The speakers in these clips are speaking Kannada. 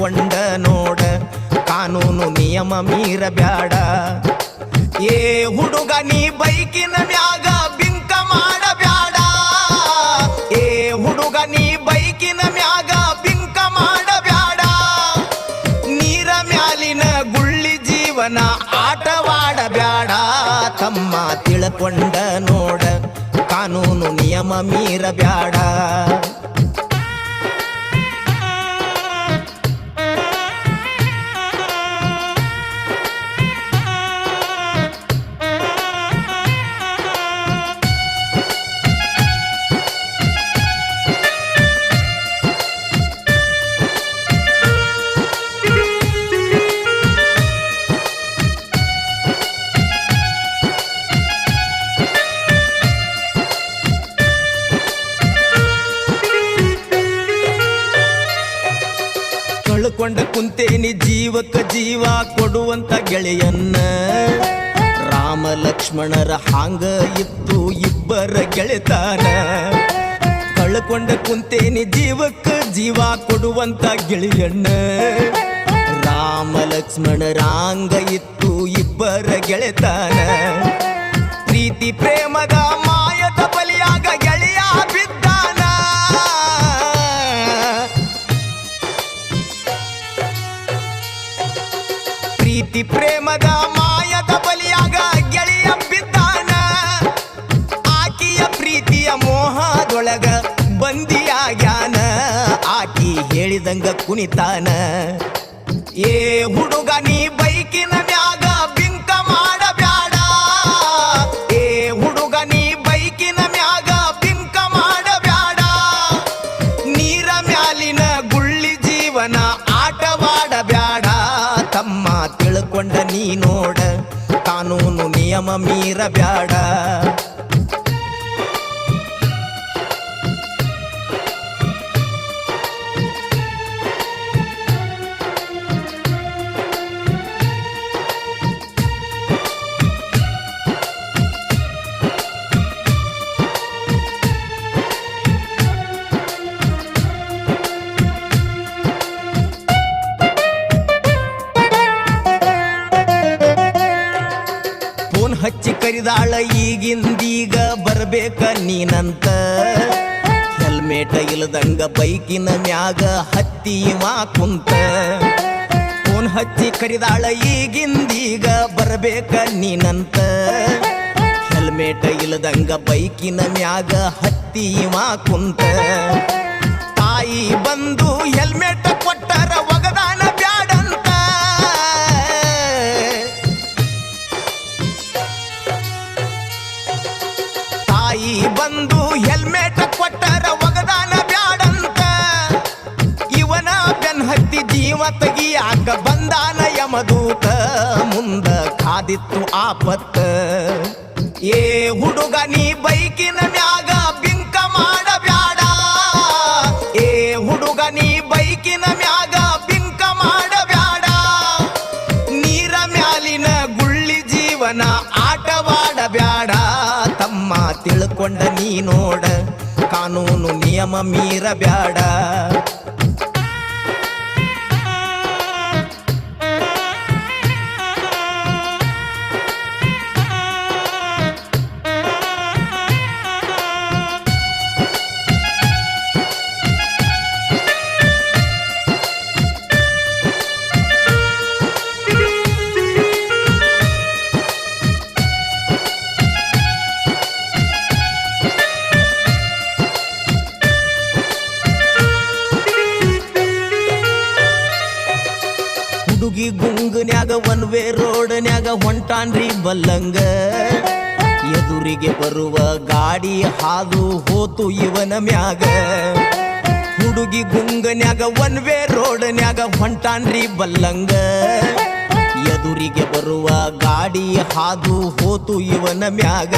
ತಿಳ್ಕೊಂಡ ನೋಡ, ಕಾನೂನು ನಿಯಮ ಮೀರಬ್ಯಾಡ. ಏ ಹುಡುಗ, ನೀ ಬೈಕಿನ ಮ್ಯಾಗ ಬಿಂಕ ಮಾಡಬ್ಯಾಡ. ಏ ಹುಡುಗ, ನೀ ಬೈಕಿನ ಮ್ಯಾಗ ಬಿಂಕ ಮಾಡಬ್ಯಾಡ. ನೀರ ಮ್ಯಾಲಿನ ಗುಳ್ಳಿ ಜೀವನ ಆಟವಾಡಬ್ಯಾಡ. ತಮ್ಮ ತಿಳ್ಕೊಂಡ ನೋಡ, ಕಾನೂನು ನಿಯಮ ಮೀರಬ್ಯಾಡ. ಕುಂತೇನಿ ಜೀವಕ ಜೀವ ಕೊಡುವಂತ ಗೆಳೆಯನ್ನ. ರಾಮ ಲಕ್ಷ್ಮಣರ ಹಾಂಗ ಇತ್ತು ಇಬ್ಬರ ಗೆಳೆತಾನ. ಕಳ್ಕೊಂಡ ಕುಂತೇನಿ ಜೀವಕ್ಕ ಜೀವ ಕೊಡುವಂತ ಗೆಳೆಯಣ್ಣ ರಾಮ ಲಕ್ಷ್ಮಣರ ಹಾಂಗ ಇತ್ತು ಇಬ್ಬರ ಗೆಳೆತಾನ. ಪ್ರೀತಿ ಪ್ರೇಮದ ಮಾಯದ ಪ್ರೀತಿ ಪ್ರೇಮದ ಮಾಯದ ಬಲಿಯಾಗ ಗೆಳೆಯ ಬಿದ್ದಾನ. ಆಕಿಯ ಪ್ರೀತಿಯ ಮೋಹದೊಳಗ ಬಂದಿಯಾಗ್ಯಾನ ಆಕಿ ಹೇಳಿದಂಗ ಕುಣಿತಾನ. ಏ ತಿಳ್ಕೊಂಡ ನೀ ನೋಡ ಕಾನೂನು ನಿಯಮ ಮೀರಬ್ಯಾಡ. ಕರಿದಾಳ ಈಗಿಂದೀಗ ಬರ್ಬೇಕ ನೀನಂತ. ಹೆಲ್ಮೆಟ್ ಇಲ್ಲದಂಗ ಬೈಕಿನ ಮ್ಯಾಗ ಹತ್ತಿ ಮಾ ಕುಂತ. ಫೋನ್ ಹಚ್ಚಿ ಕರಿದಾಳ ಈಗಿಂದೀಗ ಬರ್ಬೇಕ ನೀನಂತ. ಹೆಲ್ಮೆಟ್ ಇಲ್ಲದಂಗ ಬೈಕಿನ ಮ್ಯಾಗ ಹತ್ತಿ ಮಾ ಕುಂತ. ತಾಯಿ ಬಂದು ಹೆಲ್ಮೆಟ್ ಕೊಟ್ಟರ ಒಗದಾನ ಬಂದು ಹೆಲ್ಮೆಟ್ ಕೊಟ್ಟರ ಒಗದಾನ ಬ್ಯಾಡಂತ. ಇವನ ಬೆನ್ ಹತ್ತಿ ಜೀವ ತೆಗಿಯಾಕ ಬಂದಾನ ಯಮದೂತ. ಮುಂದ ಕಾದಿತ್ತು ಆಪತ್ತ. ಏ ಹುಡುಗ, ನೀ ಬೈಕಿನ ಮ್ಯಾಗ ಬಿಂಕ ಮಾಡಬ್ಯಾಡ. ಏ ಹುಡುಗ, ನೀ ಬೈಕಿನ ಮ್ಯಾಗ ಬಿಂಕ ಮಾಡಬ್ಯಾಡ. ನೀರ ಮ್ಯಾಲಿನ ಗುಳ್ಳಿ ಜೀವನ ತಿಳ್ಕೊಂಡ ನೀ ನೋಡ ಕಾನೂನು ನಿಯಮ ಮೀರಬ್ಯಾಡ. ಗುಂಗನ್ಯಾಗ ಒನ್ ವೇ ರೋಡ್ನ್ಯಾಗ ಹೊಂಟಾನ್ರಿ ಬಲ್ಲಂಗ. ಎದುರಿಗೆ ಬರುವ ಗಾಡಿ ಹಾದು ಹೋತು ಇವನ ಮ್ಯಾಗ. ಹುಡುಗಿ ಗುಂಗನ್ಯಾಗ ಒನ್ ವೇ ರೋಡ್ನ್ಯಾಗ ಹೊಂಟಾನ್ರಿ ಬಲ್ಲಂಗ. ಎದುರಿಗೆ ಬರುವ ಗಾಡಿ ಹಾದು ಹೋತು ಇವನ ಮ್ಯಾಗ.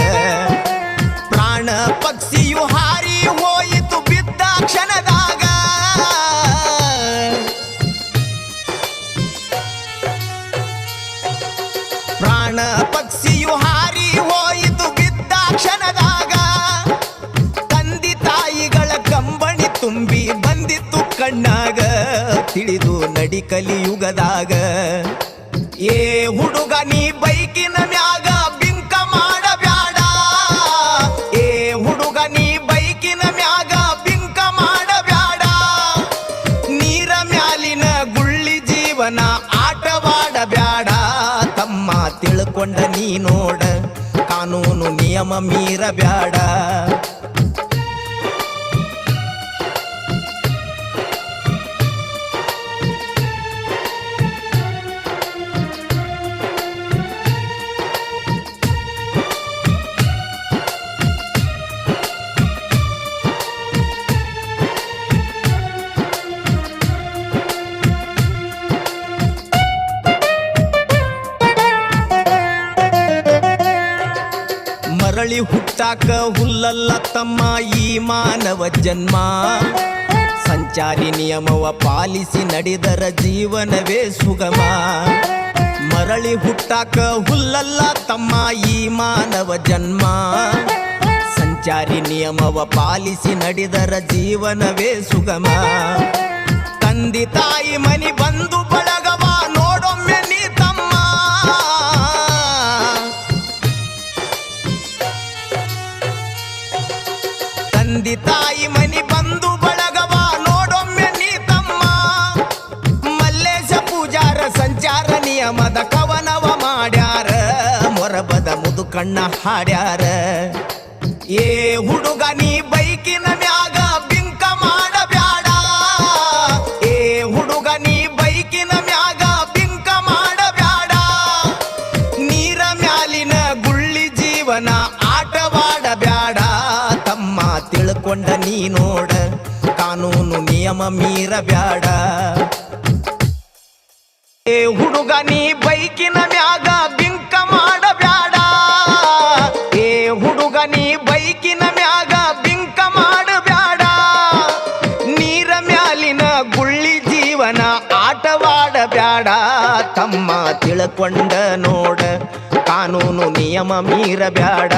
ಪ್ರಾಣ ಪಕ್ಷಿಯು ಹಾರಿ ಹೋಯಿತು ಬಿದ್ದ ಕ್ಷಣದಾಗ. ನಡಿ ಕಲಿಯುಗದಾಗ. ಏ ಹುಡುಗ, ನೀ ಬೈಕಿನ ಮ್ಯಾಗ ಬಿಂಕ ಮಾಡಬ್ಯಾಡ. ಏ ಹುಡುಗ, ನೀ ಬೈಕಿನ ಮ್ಯಾಗ ಬಿಂಕ ಮಾಡಬ್ಯಾಡ. ನೀರ ಮ್ಯಾಲಿನ ಗುಳ್ಳಿ ಜೀವನ ಆಟವಾಡಬ್ಯಾಡ. ತಮ್ಮ ತಿಳ್ಕೊಂಡ ನೀ ನೋಡ, ಕಾನೂನು ನಿಯಮ ಮೀರಬ್ಯಾಡ. ಹುಟ್ಟಾಕ ಹುಲ್ಲಲ್ಲ ತಮ್ಮ ಈ ಮಾನವ ಜನ್ಮ. ಸಂಚಾರಿ ನಿಯಮವ ಪಾಲಿಸಿ ನಡೆದರ ಜೀವನವೇ ಸುಗಮ. ಮರಳಿ ಹುಟ್ಟಾಕ ಹುಲ್ಲಲ್ಲ ತಮ್ಮ ಈ ಮಾನವ ಜನ್ಮ. ಸಂಚಾರಿ ನಿಯಮವ ಪಾಲಿಸಿ ನಡೆದರ ಜೀವನವೇ ಸುಗಮ. ತಂದೆ ತಾಯಿ ಮನಿ ಬಂದು ಬಳಗವ ತಂದೆ ತಾಯಿ ಮನಿ ಬಂದು ಬಳಗವ, ನೋಡೊಮ್ಮೆ ನೀ ತಮ್ಮ. ಮಲ್ಲೇಶ ಪೂಜಾರ ಸಂಚಾರ ನಿಯಮದ ಕವನವ ಮಾಡ್ಯಾರ, ಮೊರಬದ ಮುದುಕಣ್ಣ ಹಾಡ್ಯಾರ. ಏ ಹುಡುಗ, ನೀ ತಿಳ್ಕೊಂಡ ನೀ ನೋಡ, ಕಾನೂನು ನಿಯಮ ಮೀರಬ್ಯಾಡ. ಏ ಹುಡುಗ, ನೀ ಬೈಕಿನ ಮ್ಯಾಗ ಬಿಂಕ ಮಾಡಬ್ಯಾಡ. ಏ ಹುಡುಗ, ನೀ ಬೈಕಿನ ಮ್ಯಾಗ ಬಿಂಕ ಮಾಡಬ್ಯಾಡ. ನೀರ ಮ್ಯಾಲಿನ ಗುಳ್ಳಿ ಜೀವನ ಆಟವಾಡಬ್ಯಾಡ. ತಮ್ಮ ತಿಳ್ಕೊಂಡ ನೋಡ, ಕಾನೂನು ನಿಯಮ ಮೀರಬ್ಯಾಡ.